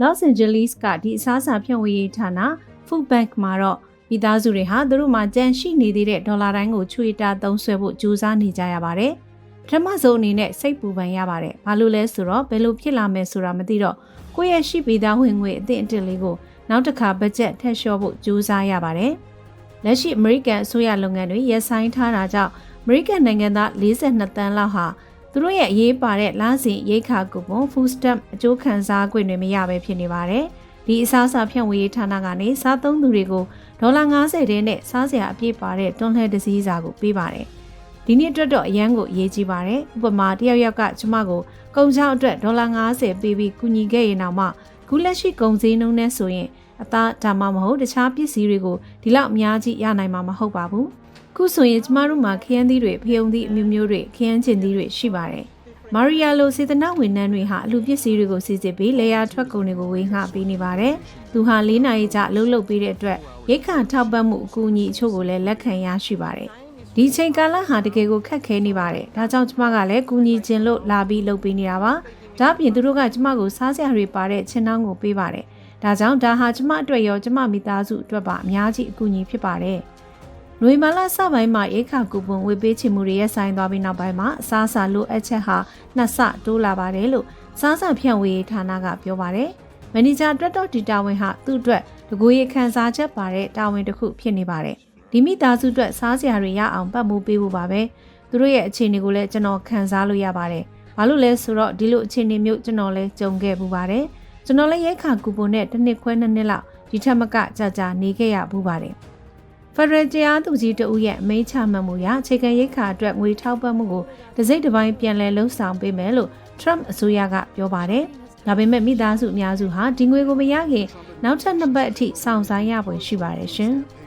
Los Angeles ကဒီအစားအစာဖြန့်ဝေရေးဌာန Food Bank မှာတော့မိသားစုတွေဟာသူတို့မှာကြန့်ရှိနေသေးတဲ့ဒေါ်လာတိုင်းကိုချွေတာသုံးဆွဲဖို့ကြိုးစားနေကြရပါတယ်။ပထမဆုံးအနေနဲ့စိတ်ပူပန်ရပါတယ်။ဘာလို့လဲဆိုတော့ဘယ်လိုဖြစ်လာမယ်ဆိုတာမသိတော့ကိုယ့်ရဲ့ရှိပေးသားဝင်ငွေအသင့်အတင့်လေးကိုနောက်တစ်ခါဘတ်ဂျက်ထက်လျှော့ဖို့ကြိုးစားရပါတယ်။လက်ရှိအမေရိကန်အစိုးရလုပ်ငန်းတွေရပ်ဆိုင်းထားတာကြောင့်အမေရိကန်နိုင်ငံသား42တန်းလောက်ဟာ သူတို့ရဲ့အရေးပါတဲ့လစဉ်ရိတ်ခါကူပွန် food stamp အကျိုးခံစား권တွေမရဘဲဖြစ်နေပါတယ်။ဒီအစားအစာဖြန့်ဝေရေးဌာနကနေစားသုံးသူတွေကိုဒေါ်လာ90တဲနဲ့စားစရာအပြည့်ပါတဲ့တွန်းလှဲတစည်းစာကိုပေးပါတယ်။ဒီနေ့အတွက်တော့အရန်ကိုအရေးကြီးပါတယ်။ဥပမာတယောက်ယောက်ကကျမကိုကုန်ချောင်းအတွက်ဒေါ်လာ90ပေးပြီးကူညီခဲ့ရင်တော့မှခုလက်ရှိကုန်စည်နှုန်းနဲ့ဆိုရင် အသားဒါမှမဟုတ်တခြားပစ္စည်းတွေကိုဒီလောက်အများကြီးရနိုင်မှာမဟုတ်ပါဘူး။ခုဆိုရင်ကျမတို့မှာခရမ်းသီးတွေဖယုံသီးအမျိုးမျိုးတွေခရမ်းကျင်သီးတွေရှိပါတယ်။မာရီယာလိုစေတနာဝန်ထမ်းတွေဟာအလူပစ္စည်းတွေကိုစီစစ်ပြီးလေယာထွက်ကုန်တွေကိုဝေငှပေးနေပါတယ်။သူဟာ၄နာရီကြာအလုပ်လုပ်ပေးတဲ့အတွက်ရိတ်ခါထောက်ပံ့မှုအကူအညီအချို့ကိုလည်းလက်ခံရရှိပါတယ်။ဒီချိန်ကာလဟာတကယ်ကိုခက်ခဲနေပါတယ်။ဒါကြောင့်ကျမကလည်းကူညီခြင်းလို့လာပြီးလုပ်ပေးနေတာပါ။ဒါ့အပြင်သူတို့ကကျမကိုစားစရာတွေပါတဲ့ချင်းနှောင်းကိုပေးပါတယ်။ ဒါကြောင့်ဒါဟာကျမအတွက်ရောကျမမိသားစုအတွက်ပါအများကြီးအကူအညီဖြစ်ပါတယ်။နွေမာလာစပိုင်းမှာရိတ်ခါကူပွန်ဝေပေးချင်မှုတွေရဲ့ဆိုင်သွားပြီးနောက်ပိုင်းမှာအစားအစာလိုအပ်ချက်ဟာနှစ်ဆတိုးလာပါတယ်လို့စားစာဖြန့်ဝေရေးဌာနကပြောပါတယ်။မန်နေဂျာအတွက်တော့ဒီတာဝန်ဟာသူ့အတွက်တကူရေခန်းစားချက်ပါတဲ့တာဝန်တစ်ခုဖြစ်နေပါတယ်။ဒီမိသားစုအတွက်စားစရာတွေရအောင်ပတ်မိုးပေးဖို့ပါပဲ။သူတို့ရဲ့အခြေအနေကိုလည်းကျွန်တော်ခံစားလို့ရပါတယ်။ဘာလို့လဲဆိုတော့ဒီလိုအခြေအနေမျိုးကျွန်တော်လည်းကြုံခဲ့ပူပါတယ်။ ကျွန်တော်လည်းရိတ်ခါကူပွန်နဲ့တစ်နှစ်ခွဲနှစ်နှစ်လောက်ဒီထက်မကကြာကြာနေခဲ့ရဘူးပါတယ်။ဖရယ်တရားသူကြီးတဦးရဲ့အမိန့်ချမှတ်မှုအရအခြေခံရိတ်ခါအတွက်ငွေထောက်ပံ့မှုကိုတစိမ့်တစ်ပိုင်းပြန်လည်လှုံ့ဆော်ပေးမယ်လို့ Trump အစိုးရကပြောပါတယ်။ဒါပေမဲ့မိသားစုအများစုဟာဒီငွေကိုမရခင်နောက်ထပ်နှစ်ပတ်အထိစောင့်ဆိုင်းရပွင့်ရှိပါတယ်ရှင်။